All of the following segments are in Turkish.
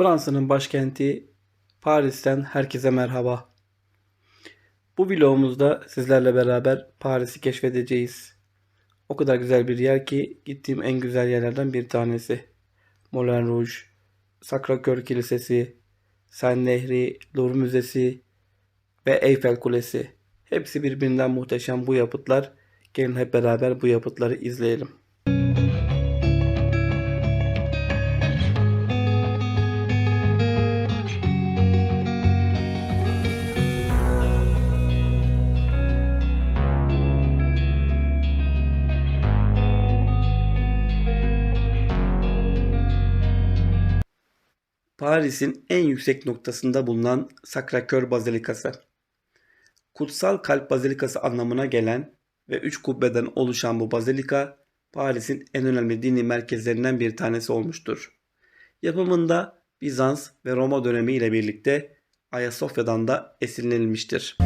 Fransa'nın başkenti Paris'ten herkese merhaba. Bu vlogumuzda sizlerle beraber Paris'i keşfedeceğiz. O kadar güzel bir yer ki gittiğim en güzel yerlerden bir tanesi. Moulin Rouge, Sacré-Cœur Kilisesi, Seine Nehri, Louvre Müzesi ve Eyfel Kulesi. Hepsi birbirinden muhteşem bu yapıtlar. Gelin hep beraber bu yapıtları izleyelim. Paris'in en yüksek noktasında bulunan Sacré-Cœur Bazilikası. Kutsal Kalp Bazilikası anlamına gelen ve üç kubbeden oluşan bu bazilika Paris'in en önemli dini merkezlerinden bir tanesi olmuştur. Yapımında Bizans ve Roma dönemi ile birlikte Ayasofya'dan da esinlenilmiştir.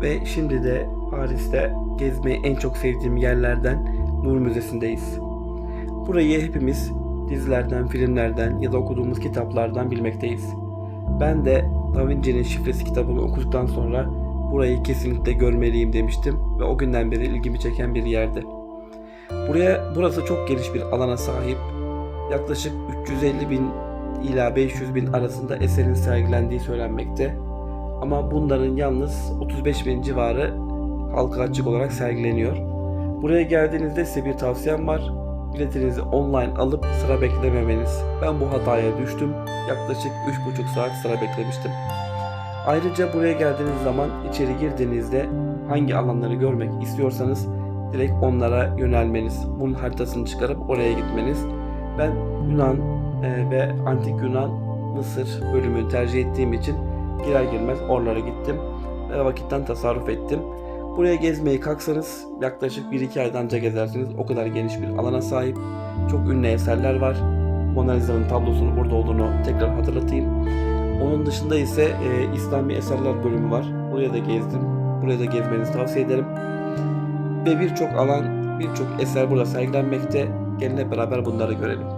Ve şimdi de Paris'te gezmeyi en çok sevdiğim yerlerden Louvre Müzesi'ndeyiz. Burayı hepimiz dizilerden, filmlerden ya da okuduğumuz kitaplardan bilmekteyiz. Ben de Da Vinci'nin şifresi kitabını okuduktan sonra burayı kesinlikle görmeliyim demiştim ve o günden beri ilgimi çeken bir yerdi. Buraya burası çok geniş bir alana sahip. Yaklaşık 350 bin ila 500 bin arasında eserin sergilendiği söylenmekte. Ama bunların yalnız 35 bin civarı halka açık olarak sergileniyor. Buraya geldiğinizde size bir tavsiyem var. Biletinizi online alıp sıra beklememeniz. Ben bu hataya düştüm. Yaklaşık 3,5 saat sıra beklemiştim. Ayrıca buraya geldiğiniz zaman içeri girdiğinizde hangi alanları görmek istiyorsanız direkt onlara yönelmeniz. Bunun haritasını çıkarıp oraya gitmeniz. Ben Yunan e, ve Antik Yunan Mısır bölümünü tercih ettiğim için girer girmez oralara gittim ve vakitten tasarruf ettim. Buraya gezmeyi kalksanız yaklaşık 1-2 aydan önce gezersiniz. O kadar geniş bir alana sahip. Çok ünlü eserler var. Mona Lisa'nın tablosunun burada olduğunu tekrar hatırlatayım. Onun dışında ise e, İslami eserler bölümü var. Buraya da gezdim. Buraya da gezmenizi tavsiye ederim. Ve birçok alan, birçok eser burada sergilenmekte. Gelin hep beraber bunları görelim.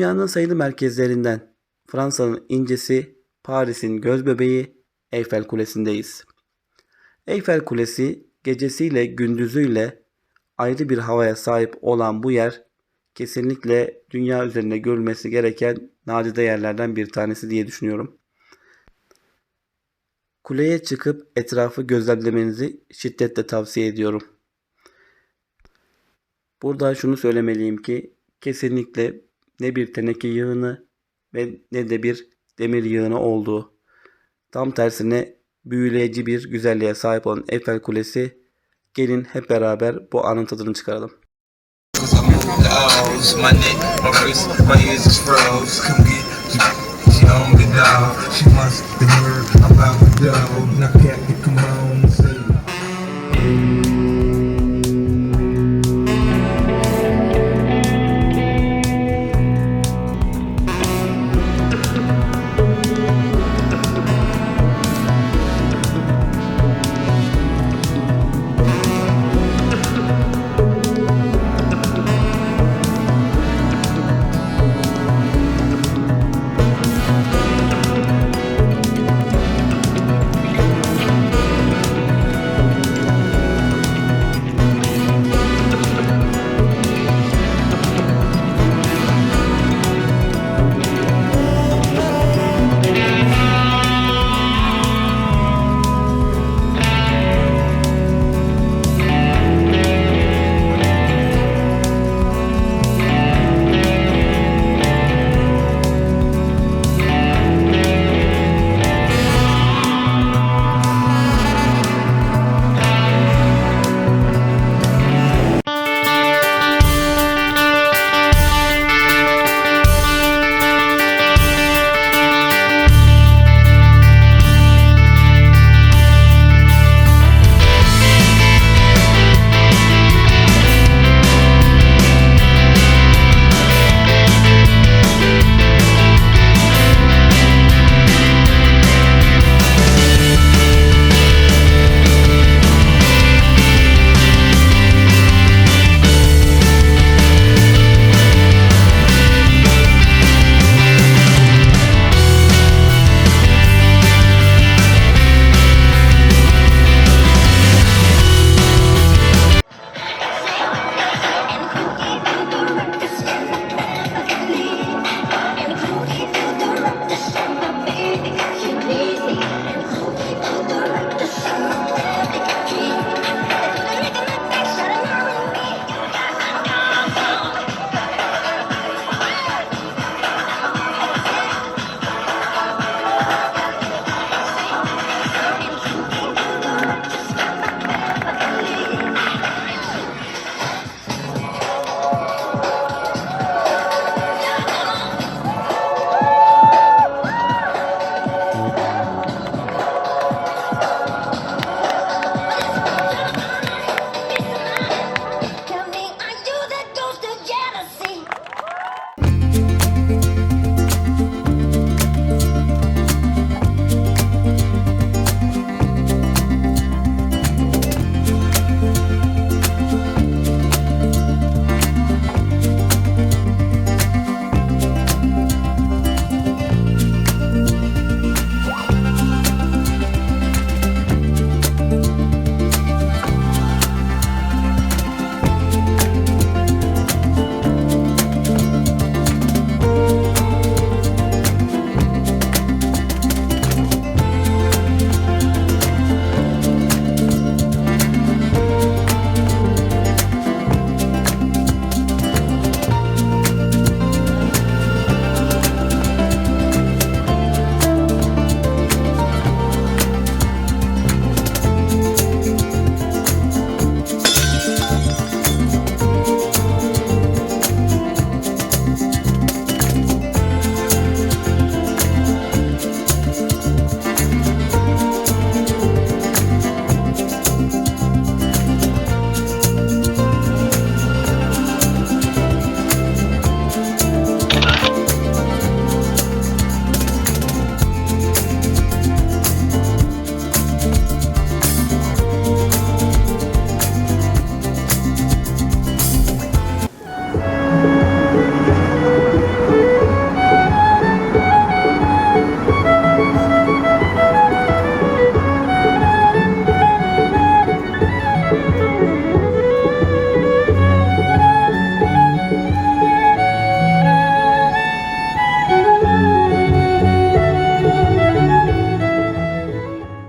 Dünyanın sayılı merkezlerinden Fransa'nın incisi, Paris'in gözbebeği Eyfel Kulesi'ndeyiz. Eyfel Kulesi gecesiyle gündüzüyle ayrı bir havaya sahip olan bu yer kesinlikle dünya üzerinde görülmesi gereken nadide yerlerden bir tanesi diye düşünüyorum. Kuleye çıkıp etrafı gözlemlemenizi şiddetle tavsiye ediyorum. Burada şunu söylemeliyim ki kesinlikle ne bir teneke yığını ve ne de bir demir yığını olduğu. Tam tersine büyüleyici bir güzelliğe sahip olan Eiffel Kulesi gelin hep beraber bu anın tadını çıkaralım.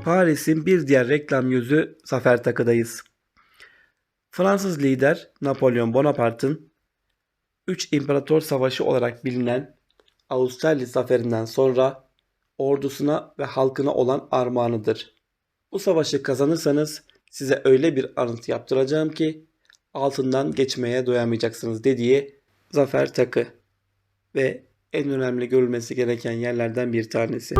Paris'in bir diğer reklam yüzü Zafer Takı'dayız. Fransız lider Napolyon Bonaparte'ın 3 İmparator Savaşı olarak bilinen Austerlitz zaferinden sonra ordusuna ve halkına olan armağanıdır. Bu savaşı kazanırsanız size öyle bir anıt yaptıracağım ki altından geçmeye doyamayacaksınız dediği Zafer Takı ve en önemli görülmesi gereken yerlerden bir tanesi.